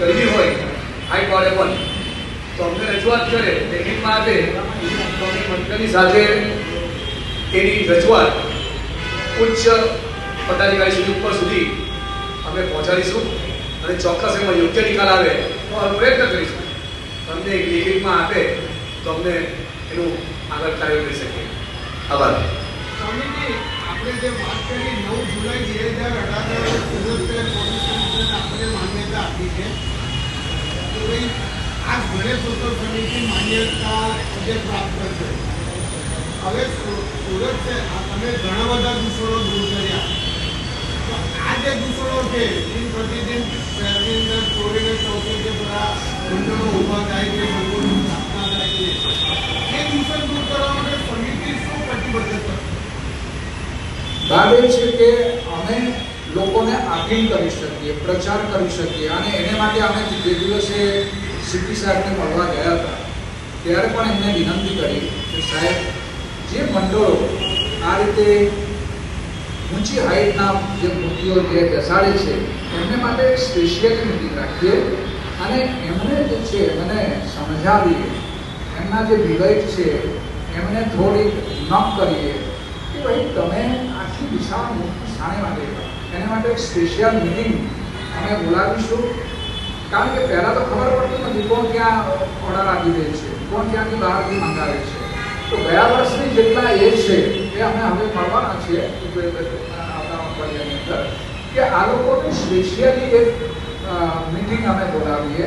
કરવી હોય હાઈટ વાળે પણ, તો અમને રજૂઆત કરે. લેખિતમાં આપે તો અમે મંત્રીની સાથે એની રજૂઆત ઉચ્ચ પદાધિકારી સુધી, ઉપર સુધી અમે પહોંચાડીશું અને ચોક્કસ એમાં યોગ્ય નિકાલ આવે તો અમે પ્રયત્ન કરીશું. તમને એક લેખિતમાં આપે તો અમને એનું આગળ કાર્ય કરી શકીએ. આભાર. આપણે જે વાત કરી નવ જુલાઈ બે હજાર અઢાર સુરત પોલીસ કમિશનર આપણે માન્યતા આપી છે તો ભાઈ અમે લોકોને આપીલ કરી શકીએ પ્રચાર કરી શકીએ અને એને માટે અમે જે દિવસે સીપી સાહેબને મળવા ગયા હતા. ત્યારે પણ એમને વિનંતી કરી કે સાહેબ, જે મંડળો આ રીતે ઊંચી હાઈટના જે મૂર્તિઓ જે બેસાડે છે, એમને માટે સ્પેશિયલી મિટિંગ રાખીએ અને એમને જે છે મને સમજાવીએ. એમના જે વિવેક છે, એમને થોડીક નક કરીએ કે ભાઈ, તમે આખી વિશાળ મૂર્તિ શાને માટે એના માટે એક સ્પેશિયલ મિટિંગ અમે બોલાવીશું. કારણ કે પહેલાં તો ખબર પડતી નથી કોણ ક્યાં ઓર્ડર આપી દે છે, કોણ ક્યાંથી બહારથી મંગાવે છે. તો ગયા વર્ષની જેટલા એ છે એ અમે હવે મળવાના છીએ આવતા અઠવાડિયાની અંદર, કે આ લોકોને સ્પેશિયલી એક મિટિંગ અમે બોલાવીએ.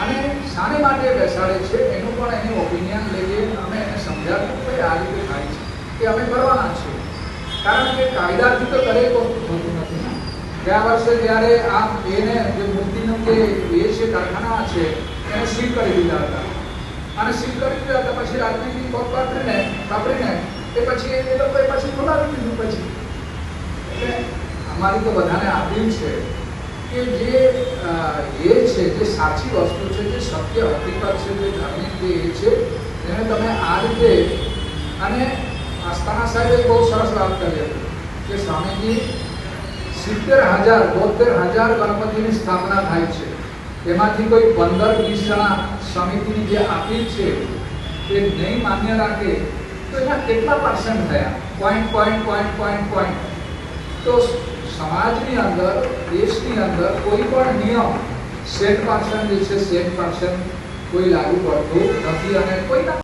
અને શાને માટે બેસાડે છે, એનું પણ એની ઓપિનિયન લઈએ, અમે એને સમજાવ્યું કે આ રીતે થાય છે, કે અમે કરવાના છીએ. કારણ કે કાયદાથી તો દરેક વસ્તુ થતું ગયા વર્ષે જ્યારે આ એને જે મૂર્તિનું જે એ છે કારખાના છે, એને સીલ કરી દીધા હતા. અને સીલ કરી દીધા હતા, પછી રાજનીતિ પગ વાપરીને વાપરીને, એ પછી એ લોકોએ પછી ખોલાવી દીધું પછી. એટલે અમારી તો બધાને અપીલ છે કે જે એ છે, જે સાચી વસ્તુ છે, જે સત્ય હકીકત છે, જે ધાર્મિક જે એ છે એને તમે આ રીતે, અને આસ્થાના સાહેબે બહુ સરસ વાત કરી હતી કે સ્વામીજી સિત્તેર હજાર બોતેર હજાર ગણપતિની સ્થાપના થાય છે. એમાંથી કોઈ પંદર વીસ જણા સમિતિની જે આપી છે, એ નહીં માન્ય રાખે, તો એના કેટલા પર્સન્ટ થયા? Point point point point point તો સમાજની અંદર, દેશની અંદર કોઈ પણ નિયમ, સેટ પર્સન્ટ જે છે, સેટ પર્સન્ટ કોઈ લાગુ પડતું નથી અને કોઈ